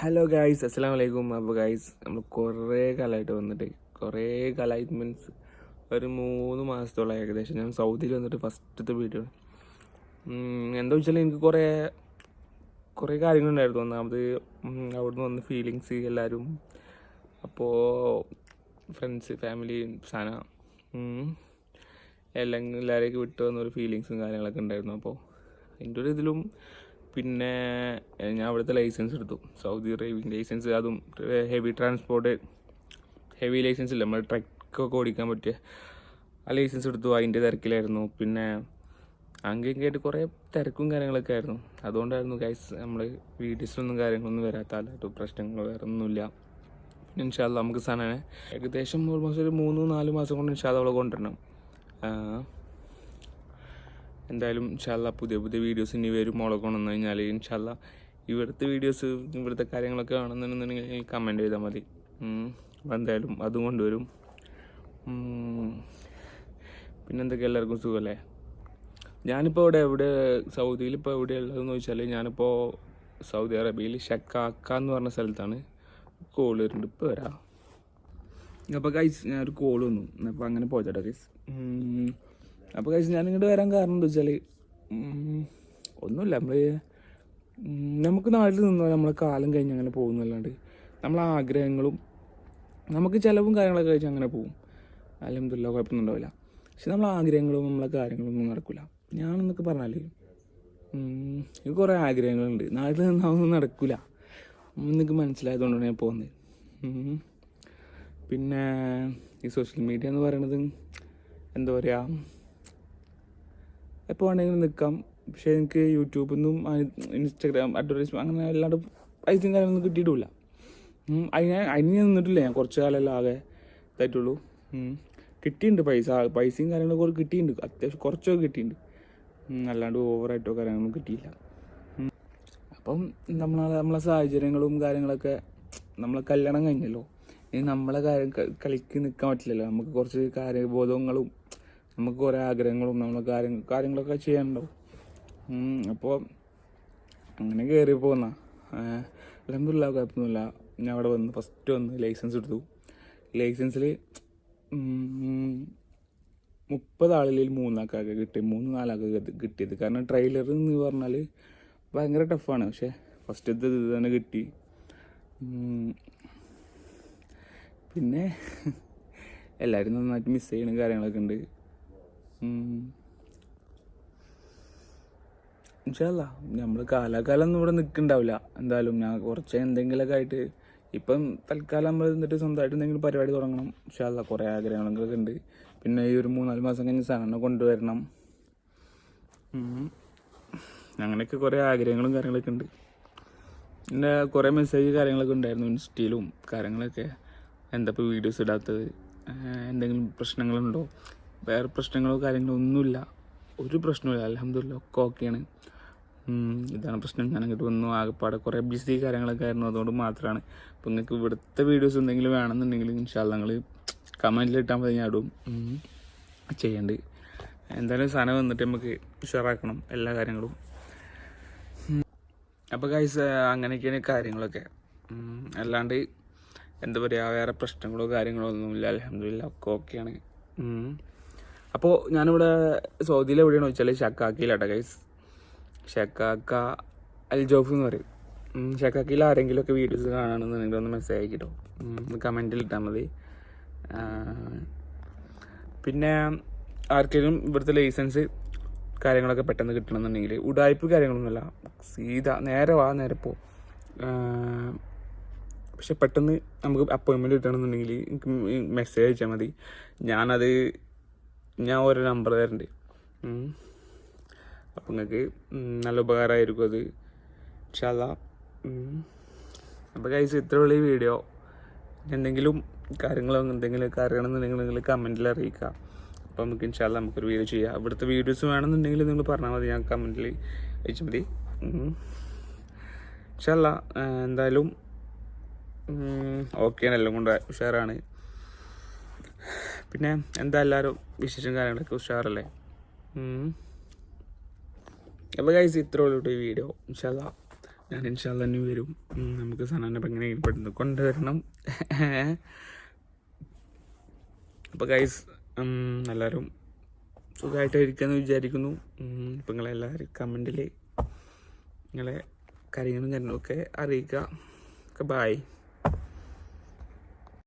Hello guys അസ്സാം വലൈക്കും അപ്പോൾ ഗായ്സ് നമ്മൾ കുറേ കാലമായിട്ട് വന്നിട്ട് കുറേ കാലമായിട്ട് മീൻസ് ഒരു മൂന്ന് മാസത്തോളം ഏകദേശം. ഞാൻ സൗദിയിൽ വന്നിട്ട് ഫസ്റ്റത്തെ വീഡിയോ എന്താ വെച്ചാൽ എനിക്ക് കുറേ കുറേ കാര്യങ്ങളുണ്ടായിരുന്നു. ഒന്നാമത് അവിടുന്ന് വന്ന ഫീലിങ്സ് എല്ലാവരും അപ്പോൾ ഫ്രണ്ട്സ് ഫാമിലി സന എല്ലാം എല്ലാവരെയൊക്കെ വിട്ട് വന്ന ഒരു ഫീലിങ്സും കാര്യങ്ങളൊക്കെ ഉണ്ടായിരുന്നു. അപ്പോൾ അതിന്റെ ഒരു ഇതിലും പിന്നെ ഞാൻ അവിടുത്തെ ലൈസൻസ് എടുത്തു. സൗദി ഡ്രൈവിംഗ് ലൈസൻസ് അതും ഹെവി ട്രാൻസ്പോർട്ട് ഹെവി ലൈസൻസ് ഇല്ല. നമ്മൾ ട്രക്കൊക്കെ ഓടിക്കാൻ പറ്റിയ ആ ലൈസൻസ് എടുത്തു. അതിന്റെ തിരക്കിലായിരുന്നു. പിന്നെ അങ്ങനെ കേട്ട് കുറേ തിരക്കും കാര്യങ്ങളൊക്കെ ആയിരുന്നു. അതുകൊണ്ടായിരുന്നു ഗൈസ് നമ്മൾ വീഡിയോസിലൊന്നും കാര്യങ്ങളൊന്നും വരാത്ത അല്ലാത്ത പ്രശ്നങ്ങൾ വേറെ ഒന്നുമില്ല. ഇൻഷാല്ല നമുക്ക് സനനെ ഏകദേശം ഓൾമോസ്റ്റ് ഒരു മൂന്ന് നാല് മാസം കൊണ്ട് ഇൻഷാല്ല അവളെ കൊണ്ടുവരണം. എന്തായാലും ഇൻഷാല്ല പുതിയ പുതിയ വീഡിയോസ് ഇനി വരും. മോളെ കൊണ്ടുവന്നു കഴിഞ്ഞാൽ ഇൻഷാല്ല ഇവിടുത്തെ വീഡിയോസ് ഇവിടുത്തെ കാര്യങ്ങളൊക്കെ കാണുന്നുണ്ടെന്നുണ്ടെങ്കിൽ കമന്റ് ചെയ്താൽ മതി. എന്തായാലും അതും കൊണ്ടുവരും. പിന്നെന്തൊക്കെ? എല്ലാവർക്കും സുഖമല്ലേ ഞാനിപ്പോൾ ഇവിടെ എവിടെ? സൗദിയിൽ ഇപ്പോൾ എവിടെയുള്ളതെന്ന് വെച്ചാൽ ഞാനിപ്പോൾ സൗദി അറേബ്യയിൽ ഷക്കാക്ക എന്ന് പറഞ്ഞ സ്ഥലത്താണ് കോൾ വരുന്നുണ്ട് ഇപ്പോൾ വരാം. അപ്പോൾ കൈസ് ഞാനൊരു കോൾ വന്നു. അപ്പോൾ അങ്ങനെ പോയിട്ടോ കൈസ് അപ്പോൾ കഴിച്ച് ഞാൻ ഇങ്ങോട്ട് വരാൻ കാരണം എന്താ വെച്ചാൽ ഒന്നുമില്ല. നമ്മൾ നമുക്ക് നാട്ടിൽ നിന്ന് നമ്മളെ കാലം കഴിഞ്ഞ് അങ്ങനെ പോകുന്നല്ലാണ്ട് നമ്മളെ ആഗ്രഹങ്ങളും നമുക്ക് ചിലവും കാര്യങ്ങളൊക്കെ കഴിച്ച് അങ്ങനെ പോകും. അലഹമില്ല കുഴപ്പമൊന്നും ഉണ്ടാവില്ല. പക്ഷെ നമ്മളെ ആഗ്രഹങ്ങളും നമ്മളെ കാര്യങ്ങളൊന്നും നടക്കില്ല ഞാനെന്നൊക്കെ പറഞ്ഞാൽ എനിക്ക് കുറേ ആഗ്രഹങ്ങളുണ്ട്. നാട്ടിൽ നിന്നാവൊന്നും നടക്കില്ല നിങ്ങൾക്ക് മനസ്സിലായതുകൊണ്ടാണ് ഞാൻ പോകുന്നത്. പിന്നെ ഈ സോഷ്യൽ മീഡിയ എന്ന് പറയുന്നത് എന്താ പറയുക എപ്പോൾ വേണമെങ്കിലും നിൽക്കാം. പക്ഷേ എനിക്ക് യൂട്യൂബിൽ നിന്നും ഇൻസ്റ്റാഗ്രാം അഡ്വർടൈസ്മെന്റ് അങ്ങനെ അല്ലാണ്ട് പൈസയും കാര്യങ്ങളൊന്നും കിട്ടിയിട്ടില്ല. അതിന് അതിന് ഞാൻ നിന്നിട്ടില്ല. ഞാൻ കുറച്ച് കാലമല്ല ആകെ ഇതായിട്ടുള്ളൂ. കിട്ടിയിട്ടുണ്ട് പൈസ. പൈസയും കാര്യങ്ങളൊക്കെ കുറച്ച് കിട്ടിയിട്ടുണ്ട്. അത്യാവശ്യം കുറച്ചൊക്കെ കിട്ടിയിട്ടുണ്ട്. അല്ലാണ്ട് ഓവറായിട്ടോ കാര്യങ്ങളൊന്നും കിട്ടിയില്ല. അപ്പം നമ്മൾ നമ്മളെ സാഹചര്യങ്ങളും കാര്യങ്ങളൊക്കെ നമ്മളെ കല്യാണം കഴിഞ്ഞല്ലോ. ഇനി നമ്മളെ കാര്യം കളിക്ക് നിൽക്കാൻ പറ്റില്ലല്ലോ. നമുക്ക് കുറച്ച് കാര്യബോധങ്ങളും നമുക്ക് കുറേ ആഗ്രഹങ്ങളും നമ്മൾ കാര്യങ്ങൾ കാര്യങ്ങളൊക്കെ ചെയ്യാനുണ്ടാവും അപ്പോൾ അങ്ങനെ കയറി പോന്ന. അലഹമില്ല കുഴപ്പമൊന്നുമില്ല. ഞാൻ അവിടെ വന്ന് ഫസ്റ്റ് വന്ന് ലൈസൻസ് എടുത്തു. ലൈസൻസിൽ മുപ്പത് ആളിൽ കിട്ടി മൂന്ന് നാലാൾക്ക് കിട്ടിയത്. കാരണം ട്രെയിലർ എന്ന് പറഞ്ഞാൽ ഭയങ്കര ടഫാണ് പക്ഷേ ഫസ്റ്റത്തെ ഇത് തന്നെ കിട്ടി. പിന്നെ എല്ലാവരും നന്നായിട്ട് മിസ് ചെയ്യണ കാര്യങ്ങളൊക്കെ ഉണ്ട്. ഇൻഷല്ല നമ്മൾ കാലാകാലം ഒന്നും ഇവിടെ നിൽക്കുന്നുണ്ടാവില്ല എന്തായാലും ഞാൻ കുറച്ച് എന്തെങ്കിലുമൊക്കെ ആയിട്ട് ഇപ്പം തൽക്കാലം നമ്മൾ എന്നിട്ട് സ്വന്തമായിട്ട് എന്തെങ്കിലും പരിപാടി തുടങ്ങണം. ഇൻഷല്ല കുറേ ആഗ്രഹങ്ങളൊക്കെ ഉണ്ട്. പിന്നെ ഈ ഒരു മൂന്നാൽ മാസം കഴിഞ്ഞ് സാധനം കൊണ്ടുവരണം. അങ്ങനെയൊക്കെ കുറേ ആഗ്രഹങ്ങളും കാര്യങ്ങളൊക്കെ ഉണ്ട്. പിന്നെ കുറേ മെസ്സേജ് കാര്യങ്ങളൊക്കെ ഉണ്ടായിരുന്നു ഇൻസ്റ്റയിലും കാര്യങ്ങളൊക്കെ. എന്താ ഇപ്പോൾ വീഡിയോസ് ഇടാത്തത്? എന്തെങ്കിലും പ്രശ്നങ്ങളുണ്ടോ? വേറെ പ്രശ്നങ്ങളോ കാര്യങ്ങളോ ഒന്നുമില്ല. ഒരു പ്രശ്നമില്ല അലഹമില്ല ഒക്കെ ഓക്കെയാണ്. ഇതാണ് പ്രശ്നം. ഞാൻ അങ്ങോട്ട് വന്നു. ആകെപ്പാടെ കുറേ ബിസി കാര്യങ്ങളൊക്കെ ആയിരുന്നു. അതുകൊണ്ട് മാത്രമാണ് അപ്പോൾ നിങ്ങൾക്ക് ഇവിടുത്തെ വീഡിയോസ് എന്തെങ്കിലും വേണമെന്നുണ്ടെങ്കിൽ ഇൻഷാല്ല നിങ്ങൾ കമന്റിലിട്ടാൽ മതി. ഞാൻ ഇടും. ഉം. ചെയ്യണ്ട്. എന്തായാലും സാധനം വന്നിട്ട് നമുക്ക് ഉഷാറാക്കണം എല്ലാ കാര്യങ്ങളും. അപ്പോൾ ഗൈസ് അങ്ങനെയൊക്കെയാണ് കാര്യങ്ങളൊക്കെ. അല്ലാണ്ട് എന്താ പറയുക വേറെ പ്രശ്നങ്ങളോ കാര്യങ്ങളോ ഒന്നുമില്ല. അലഹമില്ല ഒക്കെ ഓക്കെയാണ്. അപ്പോൾ ഞാനിവിടെ സൗദിയിൽ എവിടെയാണ് വെച്ചാൽ ഷക്കാക്കിയിലാട്ടോ ഗൈസ് ഷക്കാക്ക അൽ ജോഫ് എന്ന് പറയും. ഷക്കാക്കിയിൽ ആരെങ്കിലുമൊക്കെ വീഡിയോസ് കാണുകയാണെന്നുണ്ടെങ്കിൽ ഒന്ന് മെസ്സേജ് അയക്കിട്ടോ കമന്റിൽ ഇട്ടാൽ മതി. പിന്നെ ആർക്കെങ്കിലും ഇവിടുത്തെ ലൈസൻസ് കാര്യങ്ങളൊക്കെ പെട്ടെന്ന് കിട്ടണമെന്നുണ്ടെങ്കിൽ ഉടായ്പ് കാര്യങ്ങളൊന്നുമല്ല. സീത നേരെ വാ നേരെ പോ. പക്ഷെ പെട്ടെന്ന് നമുക്ക് അപ്പോയിൻമെന്റ് കിട്ടണമെന്നുണ്ടെങ്കിൽ മെസ്സേജ് അയച്ചാൽ മതി. ഞാനത് ഞാൻ ഓരോ നമ്പർ തരണ്ട്. അപ്പം നിങ്ങൾക്ക് നല്ല ഉപകാരമായിരിക്കും അത്. ചല അപ്പോൾ കഴിച്ച് ഇത്ര ഈ വീഡിയോ എന്തെങ്കിലും കാര്യങ്ങളോ എന്തെങ്കിലും അറിയണമെന്നുണ്ടെങ്കിൽ നിങ്ങൾ കമന്റിൽ അറിയിക്കുക അപ്പോൾ നമുക്ക് ഇൻഷാല്ല നമുക്കൊരു വീഡിയോ ചെയ്യാം. ഇവിടുത്തെ വീഡിയോസ് വേണമെന്നുണ്ടെങ്കിൽ നിങ്ങൾ പറഞ്ഞാൽ മതി. ഞാൻ കമന്റിൽ അയച്ചാൽ മതി. ചല്ല എന്തായാലും ഓക്കെയാണ് എല്ലാം കൊണ്ട് ഉഷാറാണ്. പിന്നെ എന്താ എല്ലാവരും വിശേഷം കാര്യങ്ങളൊക്കെ ഉഷാറല്ലേ? അപ്പോൾ കൈസ് ഇത്രേ ഉള്ളൂ ഈ വീഡിയോ ഇൻഷാല്ല ഞാൻ ഇൻഷാല്ല തന്നെ വരും. നമുക്ക് സനാനെ എങ്ങനെ ഏർപ്പെടുന്നു കൊണ്ടുവരണം. അപ്പോൾ കൈസ് എല്ലാവരും സുഖമായിട്ടായിരിക്കുമെന്ന് വിചാരിക്കുന്നു. ഉം, ഇപ്പം നിങ്ങളെല്ലാവരും കമന്റിൽ നിങ്ങളെ കാര്യങ്ങളും കാര്യങ്ങളൊക്കെ അറിയിക്കുക. ബായ്